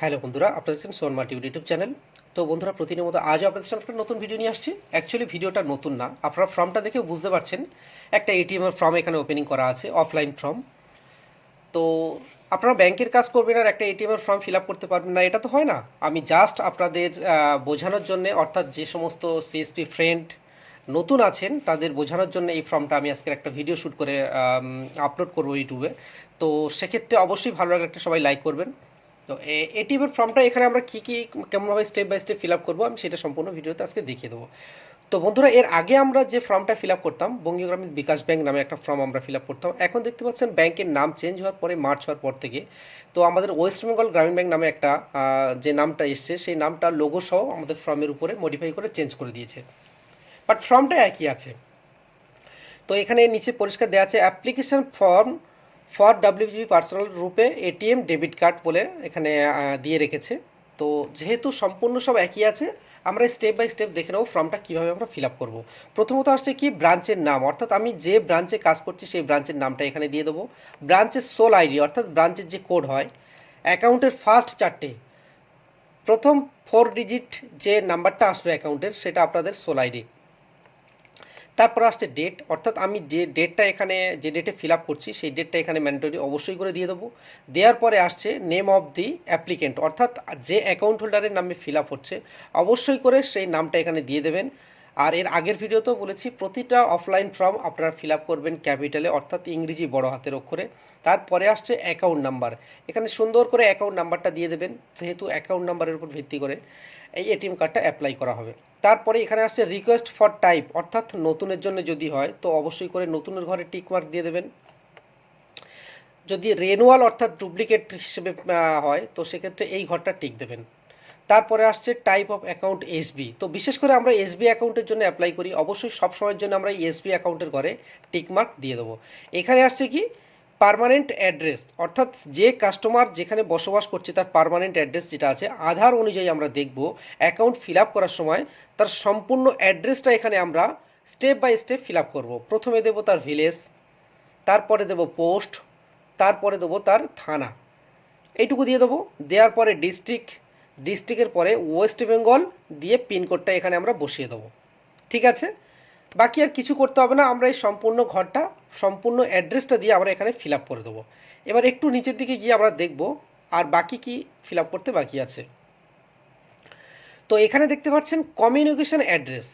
Hello বন্ধুরা, আপনারা দেখছেন সোনমা টিভি ইউটিউব চ্যানেল। তো বন্ধুরা, প্রতিদিনের মতো আজও আপনাদের সামনে একটা নতুন ভিডিও নিয়ে আসছি। অ্যাকচুয়ালি ভিডিওটা নতুন না। আপনারা ফর্মটা দেখে বুঝতে পারছেন, একটা এটিএম এর ফর্ম এখানে ওপেনিং করা আছে অফলাইন ফর্ম তো আপনারা ব্যাংকের কাজ করবেন আর একটা এটিএম এর ফর্ম ফিল আপ করতে পারবেন না, এটা তো হয় না। আমি জাস্ট আপনাদের বোঝানোর জন্য, অর্থাৎ যে সমস্ত সিএসপি ফ্রেন্ড নতুন আছেন, তাদের বোঝানোর জন্য এই ফর্মটা আমি আজকের একটা ভিডিও শ্যুট করে আপলোড করব ইউটিউবে। তো সেক্ষেত্রে অবশ্যই ভালো লাগলে একটা সবাই লাইক করবেন। তো এটিএমের ফর্মটা এখানে আমরা কী কী, কেমনভাবে step by step fill up করব আমি সেটা সম্পূর্ণ ভিডিওতে আজকে দেখিয়ে দেবো। তো বন্ধুরা, এর আগে আমরা যে ফর্মটা ফিল আপ করতাম বঙ্গীয় গ্রামীণ বিকাশ ব্যাংক নামে একটা ফর্ম আমরা ফিল আপ করতাম, এখন দেখতে পাচ্ছেন ব্যাংকের নাম চেঞ্জ হওয়ার পরে মার্চ হওয়ার পর থেকে, তো আমাদের ওয়েস্ট বেঙ্গল গ্রামীণ ব্যাংক নামে একটা যে নামটা এসছে, সেই নামটা লোগো সহ আমাদের ফর্মের উপরে মডিফাই করে চেঞ্জ করে দিয়েছে। বাট ফর্মটা একই আছে। তো এখানে নিচে পরিষ্কার দেওয়া আছে application form for WGB personal RuPay ATM debit card বলে এখানে দিয়ে রেখেছে। তো যেহেতু সম্পূর্ণ সব একই আছে, আমরা স্টেপ বাই স্টেপ দেখে নেব ফর্মটা কীভাবে আমরা ফিল আপ করব। প্রথমত আসছে কি, ব্রাঞ্চের নাম। অর্থাৎ আমি যে ব্রাঞ্চে কাজ করছি, সেই ব্রাঞ্চের নামটা এখানে দিয়ে দেবো। ব্রাঞ্চের সোল আইডি, অর্থাৎ ব্রাঞ্চের যে কোড হয়, অ্যাকাউন্টের ফার্স্ট চারটে, প্রথম ফোর ডিজিট যে নাম্বারটা আসবে অ্যাকাউন্টের, সেটা আপনাদের সোল আইডি। তারপর আসছে ডেট অর্থাৎ আমি যে ডেটটা এখানে, যে ডেটে ফিল আপ করছি, সেই ডেটটা এখানে ম্যান্ডেটরি অবশ্যই করে দিয়ে দেবো। দেওয়ার পরে আসছে নেম অফ দি অ্যাপ্লিকেন্ট অর্থাৎ যে অ্যাকাউন্ট হোল্ডারের নামে ফিল আপ হচ্ছে, অবশ্যই করে সেই নামটা এখানে দিয়ে দেবেন। আর এর আগের ভিডিওতেও বলেছি, প্রতিটা অফলাইন ফর্ম আপনারা ফিল আপ করবেন ক্যাপিটালে অর্থাৎ ইংরেজি বড় হাতের অক্ষরে। তারপরে আসছে অ্যাকাউন্ট নাম্বার এখানে সুন্দর করে অ্যাকাউন্ট নাম্বারটা দিয়ে দেবেন, যেহেতু অ্যাকাউন্ট নাম্বারের উপর ভিত্তি করে এই এটিএম কার্ডটা অ্যাপ্লাই করা হবে। তারপরে এখানে আসছে রিকোয়েস্ট ফর টাইপ অর্থাৎ নতুনের জন্য যদি হয়, তো অবশ্যই করে নতুনের ঘরে টিক মার্ক দিয়ে দেবেন। যদি রেনুয়াল অর্থাৎ ডুপ্লিকেট হিসেবে হয়, তো সেক্ষেত্রে এই ঘরটা টিক দেবেন। তারপরে আসছে টাইপ অফ অ্যাকাউন্ট এসবি তো বিশেষ করে আমরা এসবি অ্যাকাউন্টের জন্য অ্যাপ্লাই করি, অবশ্যই সব সময়ের জন্য আমরা এসবি অ্যাকাউন্টের ঘরে টিকমার্ক দিয়ে দেবো। এখানে আসছে কি? পার্মানেন্ট অ্যাড্রেস অর্থাৎ যে কাস্টমার যেখানে বসবাস করছে তার পার্মানেন্ট অ্যাড্রেস যেটা আছে, আধার অনুযায়ী আমরা দেখব অ্যাকাউন্ট ফিল আপ করার সময় তার সম্পূর্ণ অ্যাড্রেসটা এখানে আমরা step by step fill up করব। প্রথমে দেবো তার ভিলেজ তারপরে দেবো পোস্ট তারপরে দেবো তার থানা। এইটুকু দিয়ে দেবো। দেওয়ার পরে ডিস্ট্রিক্ট ডিস্ট্রিক্টের পরে ওয়েস্ট বেঙ্গল দিয়ে পিনকোডটা এখানে আমরা বসিয়ে দেবো। ঠিক আছে? বাকি আর কিছু করতে হবে না, আমরা এই সম্পূর্ণ ঘরটা, সম্পূর্ণ অ্যাড্রেসটা দিয়ে আমরা এখানে ফিল আপ করে দেবো। এবার একটু নিচের দিকে গিয়ে আমরা দেখব, আর বাকি কি ফিল আপ করতে বাকি আছে। তো এখানে দেখতে পাচ্ছেন কমিউনিকেশন অ্যাড্রেস।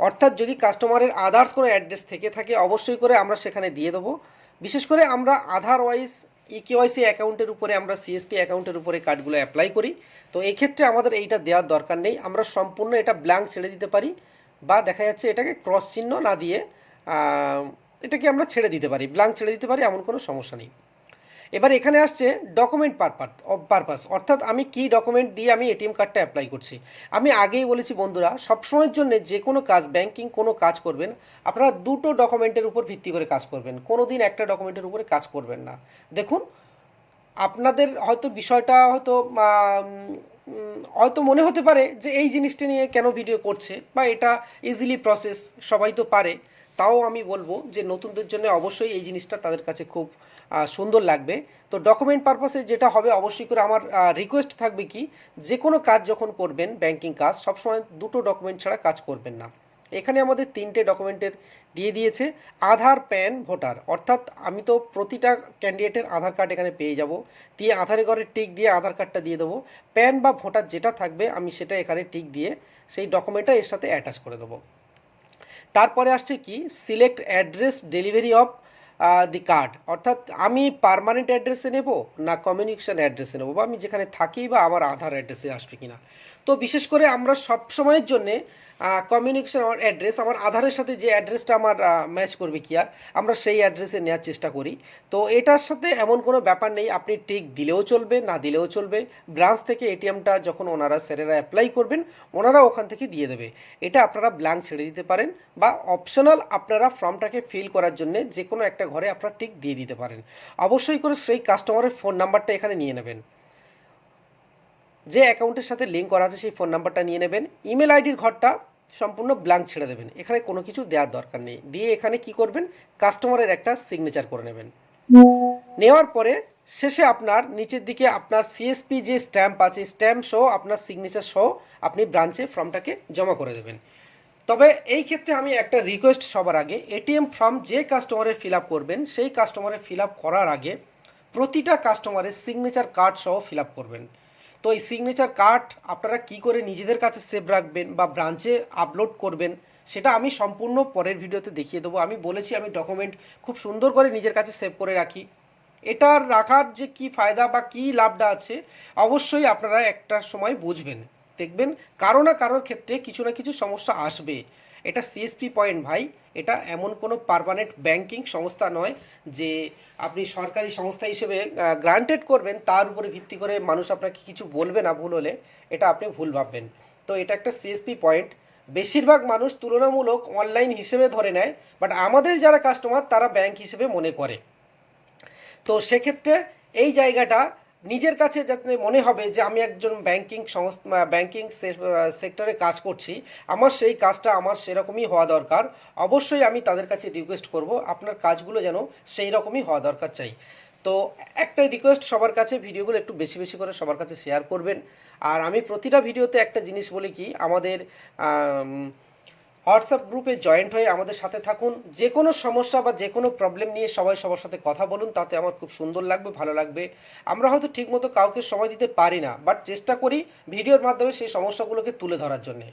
অর্থাৎ যদি কাস্টমারের আদার্স কোনো অ্যাড্রেস থেকে থাকে, অবশ্যই করে আমরা সেখানে দিয়ে দেবো। বিশেষ করে আমরা আধার ওয়াইজ ইকেওয়াইসি অ্যাকাউন্টের উপরে আমরা সিএসপি অ্যাকাউন্টের উপরে কার্ডগুলো অ্যাপ্লাই করি। তো এই ক্ষেত্রে আমাদের এইটা দেওয়ার দরকার নেই। আমরা সম্পূর্ণ এটা ব্ল্যাঙ্ক ছেড়ে দিতে পারি বা দেখা যাচ্ছে এটাকে ক্রস চিহ্ন না দিয়ে এটাকে আমরা ছেড়ে দিতে পারি। ব্ল্যাঙ্ক ছেড়ে দিতে পারি, এমন কোনো সমস্যা নেই। এবার এখানে আসছে ডকুমেন্ট পারপাস পারপাস অর্থাৎ আমি কি ডকুমেন্ট দিয়ে আমি এটিএম কার্ডটা অ্যাপ্লাই করছি। আমি আগেই বলেছি বন্ধুরা, সবসময়ের জন্য যে কোনো কাজ ব্যাংকিং কোনো কাজ করবেন, আপনারা দুটো ডকুমেন্টের উপর ভিত্তি করে কাজ করবেন। কোনো দিন একটা ডকুমেন্টের উপরে কাজ করবেন না। দেখুন, আপনাদের হয়তো বিষয়টা হয়তো হয়তো মনে হতে পারে যে এই জিনিসটা নিয়ে কেন ভিডিও করছে, বা এটা ইজিলি প্রসেস সবাই তো পারে। তাও আমি বলব যে নতুনদের জন্য অবশ্যই এই জিনিসটা তাদের কাছে খুব সুন্দর লাগবে। তো ডকুমেন্ট পারপাসে যেটা হবে, অবশ্যই করে আমার রিকোয়েস্ট থাকবে কি যে কোনো কাজ যখন করবেন ব্যাংকিং কাজ, সবসময় দুটো ডকুমেন্ট ছাড়া কাজ করবেন না। এখানে আমাদের তিনটে ডকুমেন্টের দিয়ে দিয়েছে, আধার প্যান ভোটার। অর্থাৎ আমি তো প্রতিটা ক্যান্ডিডেটের আধার কার্ড এখানে পেয়ে যাব। দিয়ে আধারে ঘরে টিক দিয়ে আধার কার্ডটা দিয়ে দেবো। প্যান বা ভোটার যেটা থাকবে, আমি সেটা এখানে টিক দিয়ে সেই ডকুমেন্টটা এর সাথে অ্যাটাচ করে দেবো। তারপরে আসছে কি select address delivery of the card অর্থাৎ আমি পারমানেন্ট অ্যাড্রেসে নেব না কমিউনিকেশান অ্যাড্রেসে নেব? বা আমি যেখানে থাকি বা আমার আধার অ্যাড্রেসে আসবে কিনা? তো বিশেষ করে আমরা সব সময়ের জন্যে কমিউনিকেশন আমার অ্যাড্রেস আমার আধারের সাথে যে অ্যাড্রেসটা আমার ম্যাচ করবে কি আর, আমরা সেই অ্যাড্রেসে নেওয়ার চেষ্টা করি। তো এটার সাথে এমন কোনো ব্যাপার নেই, আপনি টিক দিলেও চলবে, না দিলেও চলবে। ব্রাঞ্চ থেকে এটিএমটা যখন ওনারা স্যারেরা অ্যাপ্লাই করবেন, ওনারা ওখান থেকে দিয়ে দেবে। এটা আপনারা ব্ল্যাঙ্ক ছেড়ে দিতে পারেন বা অপশনাল আপনারা ফর্মটাকে ফিল করার জন্য যে কোনো একটা ঘরে আপনারা টিক দিয়ে দিতে পারেন। অবশ্যই করে সেই কাস্টমারের ফোন নাম্বারটা এখানে নিয়ে নেবেন। যে অ্যাকাউন্টের সাথে লিঙ্ক করা আছে সেই ফোন নাম্বারটা নিয়ে নেবেন। ইমেল আইডির ঘরটা সম্পূর্ণ ব্ল্যাঙ্ক ছেড়ে দেবেন। এখানে কোনো কিছু দেওয়ার দরকার নেই। দিয়ে এখানে কি করবেন? কাস্টমারের একটা সিগনেচার করে নেবেন। নেওয়ার পরে শেষে আপনার নিচের দিকে আপনার সিএসপি যে স্ট্যাম্প আছে স্ট্যাম্প সহ আপনার সিগনেচার সহ আপনি ব্রাঞ্চে ফর্মটাকে জমা করে দেবেন। তবে এই ক্ষেত্রে আমি একটা রিকোয়েস্ট সবার আগে এটিএম ফর্ম যে কাস্টমারের ফিল করবেন, সেই কাস্টমারের ফিল করার আগে প্রতিটা কাস্টমারের সিগনেচার কার্ড সহ ফিল করবেন। তো এই সিগনেচার কার্ড আপনারা কি করে নিজেদের কাছে সেভ রাখবেন বা ব্রাঞ্চে আপলোড করবেন, সেটা আমি সম্পূর্ণ পরের ভিডিওতে দেখিয়ে দেবো। আমি বলেছি আমি ডকুমেন্ট খুব সুন্দর করে নিজের কাছে সেভ করে রাখি। এটার রাখার যে কি ফায়দা বা কি লাভটা আছে, অবশ্যই আপনারা একটা সময় বুঝবেন। দেখবেন কারও না কারোর ক্ষেত্রে কিছু না কিছু সমস্যা আসবে। এটা সিএসপি পয়েন্ট ভাই, এটা এমন কোনো পারমানেন্ট ব্যাংকিং সংস্থা নয় যে আপনি সরকারি সংস্থা হিসেবে গ্রান্টেড করবেন, তার উপরে ভিত্তি করে মানুষ আপনাকে কিছু বলবে না ভুল হলে, এটা আপনি ভুল ভাববেন। তো এটা একটা সিএসপি পয়েন্ট বেশিরভাগ মানুষ তুলনামূলক অনলাইন হিসেবে ধরে নেয় বাট আমাদের যারা কাস্টমার তারা ব্যাংক হিসেবে মনে করে। তো সেক্ষেত্রে এই জায়গাটা নিজের কাছে যাতে মনে হবে যে আমি একজন ব্যাংকিং সংস্থা ব্যাংকিং সেক্টরে কাজ করছি আমার সেই কাজটা আমার সেরকমই হওয়া দরকার। অবশ্যই আমি তাদের কাছে রিকোয়েস্ট করব আপনার কাজগুলো যেন সেই রকমই হওয়া দরকার চাই। তো একটাই রিকোয়েস্ট সবার কাছে ভিডিওগুলো একটু বেশি বেশি করে সবার কাছে শেয়ার করবেন। আর আমি প্রতিটা ভিডিওতে একটা জিনিস বলি কি আমাদের আম, হোয়াটসঅ্যাপ গ্রুপে জয়েন্ট হয়ে আমাদের সাথে থাকুন। যে কোনো সমস্যা বা যে কোনো প্রবলেম নিয়ে সবাই সবার সাথে কথা বলুন, তাতে আমার খুব সুন্দর লাগবে, ভালো লাগবে। আমরা হয়তো ঠিকমতো কাউকে সময় দিতে পারি না বাট চেষ্টা করি ভিডিওর মাধ্যমে সেই সমস্যাগুলোকে তুলে ধরার জন্যে।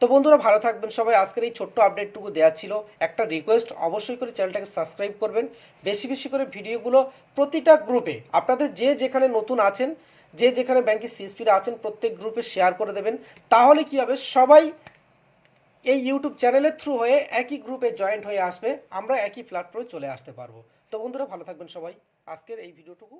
তো বন্ধুরা, ভালো থাকবেন সবাই। আজকের এই ছোট্ট আপডেটটুকু দেওয়া ছিল। একটা রিকোয়েস্ট অবশ্যই করে চ্যানেলটাকে সাবস্ক্রাইব করবেন। বেশি বেশি করে ভিডিওগুলো প্রতিটা গ্রুপে আপনাদের যে যেখানে নতুন আছেন, যে যেখানে ব্যাংকের সিএসপিরা আছেন, প্রত্যেক গ্রুপে শেয়ার করে দেবেন। তাহলে কি হবে? সবাই এই ইউটিউব চ্যানেলের থ্রু হয়ে একই গ্রুপে জয়েন্ট হয়ে আসবে। আমরা একই প্ল্যাটফর্মে চলে আসতে পারব। তো বন্ধুরা, ভালো থাকবেন সবাই। আজকের এই ভিডিওটুকু